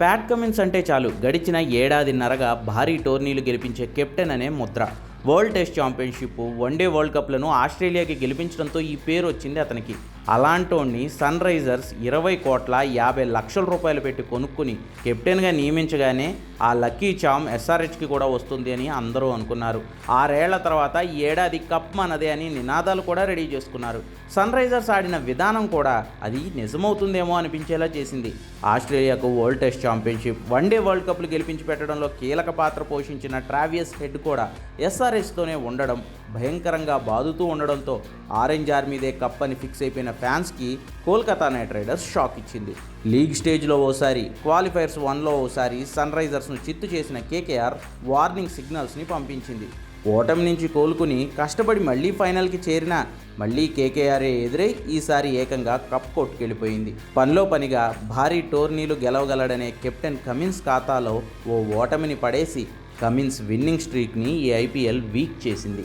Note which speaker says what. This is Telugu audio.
Speaker 1: ప్యాట్ కమిన్స్ అంటే చాలు. గడిచిన ఏడాదిన్నరగా భారీ టోర్నీలు గెలిపించే కెప్టెన్ అనే Mudra. World test championship one day world కప్లను ఆస్ట్రేలియాకి గెలిపించడంతో ఈ పేరు వచ్చింది అతనికి. అలాంటోడిని సన్ రైజర్స్ ఇరవై కోట్ల యాభై లక్షల రూపాయలు పెట్టి కొనుక్కుని కెప్టెన్గా నియమించగానే ఆ లక్కీ చామ్ ఎస్ఆర్హెచ్కి కూడా వస్తుంది అని అందరూ అనుకున్నారు. ఆరేళ్ళ తర్వాత ఏడాది కప్ మనదే అని నినాదాలు కూడా రెడీ చేసుకున్నారు. సన్ రైజర్స్ ఆడిన విధానం కూడా అది నిజమవుతుందేమో అనిపించేలా చేసింది. ఆస్ట్రేలియాకు world test championship one day world కప్లు గెలిపించి పెట్టడంలో కీలక పాత్ర పోషించిన ట్రావియస్ హెడ్ కూడా ఎస్ఆర్హెచ్తోనే ఉండడం భయంకరంగా బాదుతూ ఉండడంతో ఆరెంజ్ ఆర్మీదే కప్ అని ఫిక్స్ అయిపోయిన ఫ్యాన్స్కి కోల్కతా నైట్ రైడర్స్ షాక్ ఇచ్చింది. లీగ్ స్టేజ్లో ఓసారి క్వాలిఫైర్స్ వన్లో ఓసారి సన్ రైజర్స్ను చిత్తు చేసిన కేకేఆర్ వార్నింగ్ సిగ్నల్స్ని పంపించింది. ఓటమి నుంచి కోలుకుని కష్టపడి మళ్ళీ ఫైనల్కి చేరిన మళ్ళీ కేకేఆర్ఏ ఎదురై ఈసారి ఏకంగా కప్ కొట్టుకెళ్ళిపోయింది. పనిలో పనిగా భారీ టోర్నీలు గెలవగలడనే కెప్టెన్ కమిన్స్ ఖాతాలో ఓ ఓటమిని పడేసి కమిన్స్ విన్నింగ్ స్ట్రీక్ని ఈ ఐపీఎల్ వీక్ చేసింది.